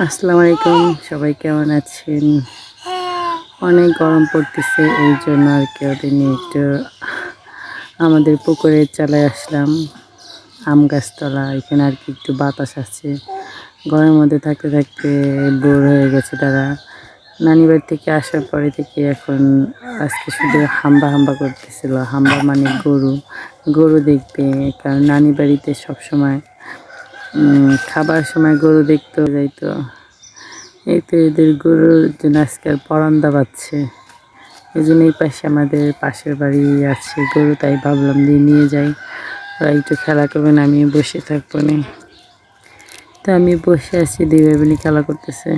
আসসালামু আলাইকুম, সবাই কেমন আছেন? অনেক গরম পড়তেছে, এই জন্য আর কি ওদের একটু আমাদের পুকুরে চালায় আসলাম। আম গাছতলা, এখানে আর কি একটু বাতাস আছে। ঘরের মধ্যে থাকতে থাকতে বোর হয়ে গেছে তারা। নানি বাড়ি থেকে আসার পরে থেকে এখন আজকে শুধু হাম্বা হাম্বা করতেছিল। হাম্বা মানে গরু। গরু দেখবে, কারণ নানি বাড়িতে সবসময় খাবার সময় গরু দেখতেও যাইতো। এই তো এদের গরুর জন্য আজকে আর পরান্দা পাচ্ছে এই জন্য এই পাশে আমাদের পাশের বাড়ি আছে গরু, তাই ভাবলাম দিয়ে নিয়ে যাই। ওরা একটু খেলা করবেন আমি বসে থাকব না। তো আমি বসে আছি, দিবে খেলা করতেছে।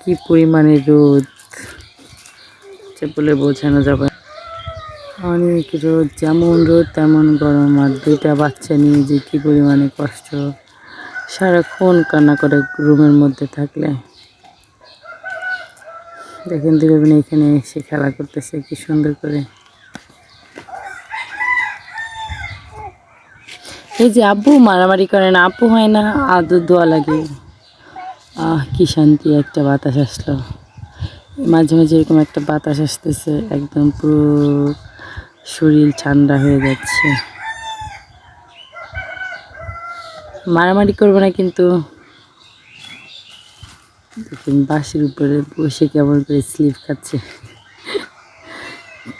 কি পরিমাণে রোদ। বলে বোঝানো যাবে। অনেক রোদ যেমন রোদ তেমন গরম, আর দুইটা বাচ্চা নিয়ে যে কী পরিমাণে কষ্ট। সারাক্ষণ কান্না করে রুমের মধ্যে থাকলে। দেখেন দুজন এখানে এসে খেলা করতেছে, কি সুন্দর করে। এই যে আব্বু, মারামারি করে না আপু হয় না, আদর দোয়া লাগে। আহ, কি শান্তি একটা বাতাস আসলো। মাঝে মাঝে এরকম একটা বাতাস আসতেছে, একদম পুরো শরীর ঠান্ডা হয়ে যাচ্ছে। মারামারি করব না কিন্তু। দেখুন বাসের উপরে বসে কেমন করে স্লিপ খাচ্ছে।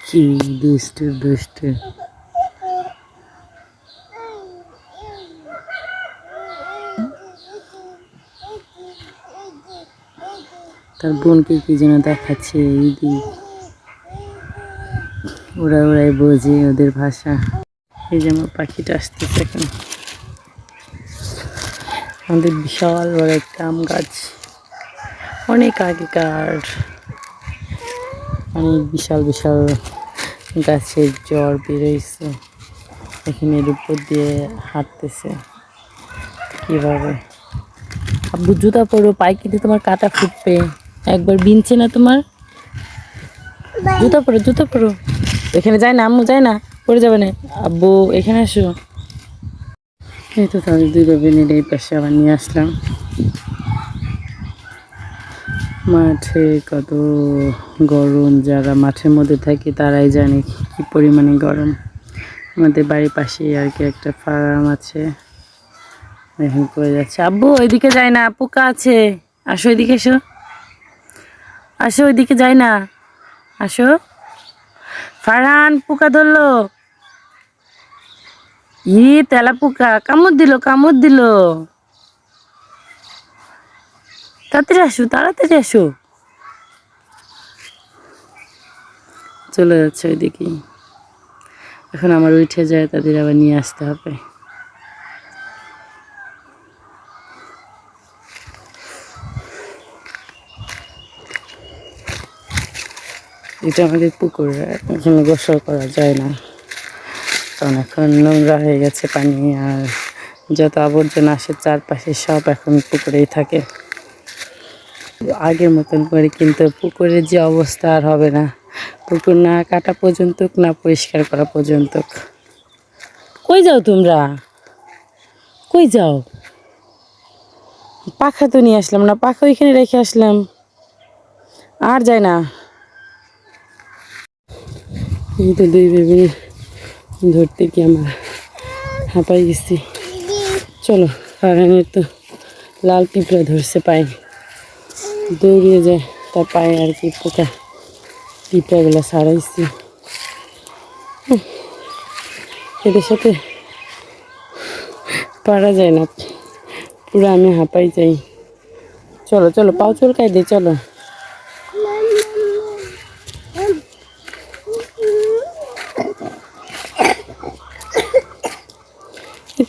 কি দুষ্টু দুষ্টু। তার বোনকে কি যেন দেখাচ্ছে, এই দিক। ওরা ওরাই বোঝে ওদের ভাষা। এই যে আমার পাখিটা আসতেছে এখন। আমাদের বিশাল বড় একটা আম গাছ। অনেক আগেকার। অনেক বিশাল বিশাল গাছের জ্বর বেরোইছে। এখানে এর উপর দিয়ে হাঁটতেছে। কীভাবে? আব্বু, জুতা পরো পায়ে কিন্তু তোমার কাটা ফুটবে। একবার বিনছে না তোমার? জুতা পরো জুতা পরো। এখানে যায় না, আম্মু যায় না, পড়ে যাবে না। আব্বু, এখানে আসো। এই তো তাদের দুই বেবিনের এই পাশে আবার নিয়ে আসলাম। মাঠে কত গরম, যারা মাঠের মধ্যে থাকে তারাই জানে কি পরিমাণে গরম। আমাদের বাড়ির পাশেই আর কি একটা ফার্ম আছে। এখন করে যাচ্ছে। আব্বু, ওইদিকে যায় না, পোকা আছে। আসো ওইদিকে এসো। আসো, ওইদিকে যায় না। আসো। ফারহান, পোকা ধরলো। ই, তেলা পোকা, কামড় দিল কামড় দিল। তাড়াতাড়ি আসো তাড়াতাড়ি আসো। চলে যাচ্ছে ওইদিকে। এখন আমার উঠে যায়, তাদের আবার নিয়ে আসতে হবে। এটা আমাদের পুকুর এখানে গোসল করা যায় না। কারণ এখন নোংরা হয়ে গেছে পানি আর যত আবর্জনা আসে চারপাশে সব এখন পুকুরেই থাকে। আগের মতন করে কিন্তু পুকুরের যে অবস্থা আর হবে না। পুকুর না কাটা পর্যন্ত না পরিষ্কার করা পর্যন্ত। কই যাও তোমরা? কই যাও? পাখা তো নিয়ে আসলাম না, পাখা ওইখানে রেখে আসলাম। আর যায় না। এই তো দুই বেবি ধরতে গিয়ে আমরা হাঁপাই গেছি। চলো কারণের তো লাল পিঁপড়া ধরছে পায়ে। দৌড়িয়ে যায়, তার পায়ে আর কি পোকা পিঁপড়াগুলো সারাইছি এদের সাথে পারা যায় না, পুরো আমি হাঁপাই যাই। চলো চলো, পাও চলকাই দে, চলো।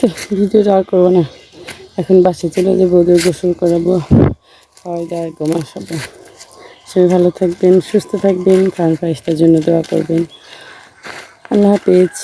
তো ভিডিওটা আর করব না। এখন বাসে চলে যাব, ওদের গোসল করাবো খাওয়াই দাওয়া গোমা সব সবাই ভালো থাকবেন, সুস্থ থাকবেন কারণ ফাইসটার জন্য দোয়া করবেন। আল্লাহ হাফেজ।